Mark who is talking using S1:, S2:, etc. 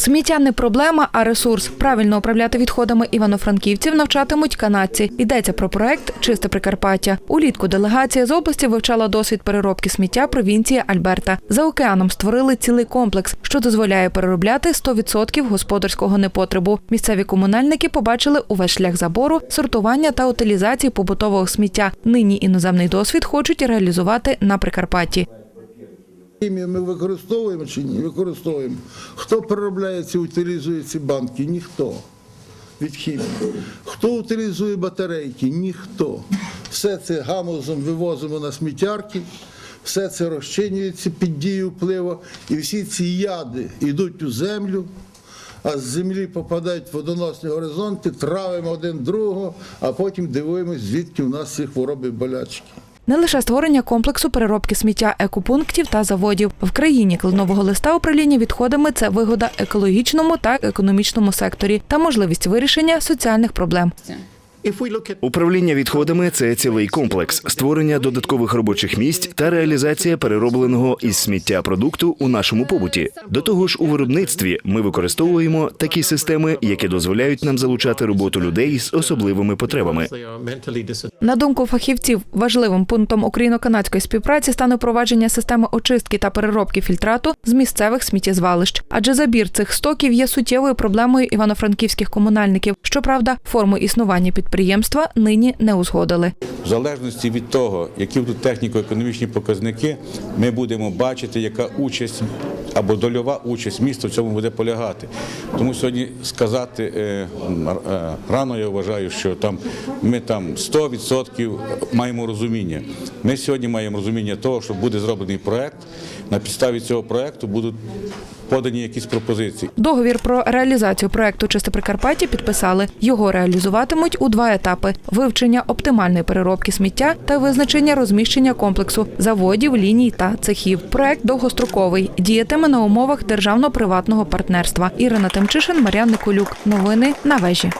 S1: Сміття не проблема, а ресурс. Правильно управляти відходами івано-франківців навчатимуть канадці. Йдеться про проект Чисте Прикарпаття. Улітку делегація з області вивчала досвід переробки сміття провінції Альберта. За океаном створили цілий комплекс, що дозволяє переробляти 100% господарського непотребу. Місцеві комунальники побачили увесь шлях забору, сортування та утилізації побутового сміття. Нині іноземний досвід хочуть реалізувати на Прикарпатті.
S2: Хімію ми використовуємо чи ні? Використовуємо. Хто переробляє ці, утилізує ці банки? Ніхто. Від хімії. Хто утилізує батарейки? Ніхто. Все це гамузом вивозимо на сміттярки, все це розчинюється під дією впливу, і всі ці яди йдуть у землю, а з землі попадають в водоносні горизонти, травимо один другого, а потім дивуємось, звідки у нас ці хвороби болячки.
S1: Не лише створення комплексу переробки сміття екопунктів та заводів в країні кленового листа управління відходами це вигода екологічному та економічному секторі та можливість вирішення соціальних проблем.
S3: Управління відходами це цілий комплекс створення додаткових робочих місць та реалізація переробленого із сміття продукту у нашому побуті. До того ж, у виробництві ми використовуємо такі системи, які дозволяють нам залучати роботу людей з особливими потребами.
S1: На думку фахівців, важливим пунктом україно-канадської співпраці стане впровадження системи очистки та переробки фільтрату з місцевих сміттєзвалищ, адже забір цих стоків є суттєвою проблемою івано-франківських комунальників. Щоправда, форму існування підприємства нині не узгодили.
S4: В залежності від того, які будуть техніко-економічні показники, ми будемо бачити, яка участь або дольова участь міста в цьому буде полягати. Тому сьогодні сказати е, е, рано я вважаю, що там ми там 100% маємо розуміння. Ми сьогодні маємо розуміння того, що буде зроблений проект. На підставі цього проекту будуть подані якісь пропозиції.
S1: Договір про реалізацію проекту Чисте Прикарпаття підписали. Його реалізуватимуть у два етапи: вивчення оптимальної переробки сміття та визначення розміщення комплексу заводів, ліній та цехів. Проект довгостроковий, діятиме на умовах державно-приватного партнерства. Ірина Тимчишин, Мар'ян Николюк. Новини на вежі.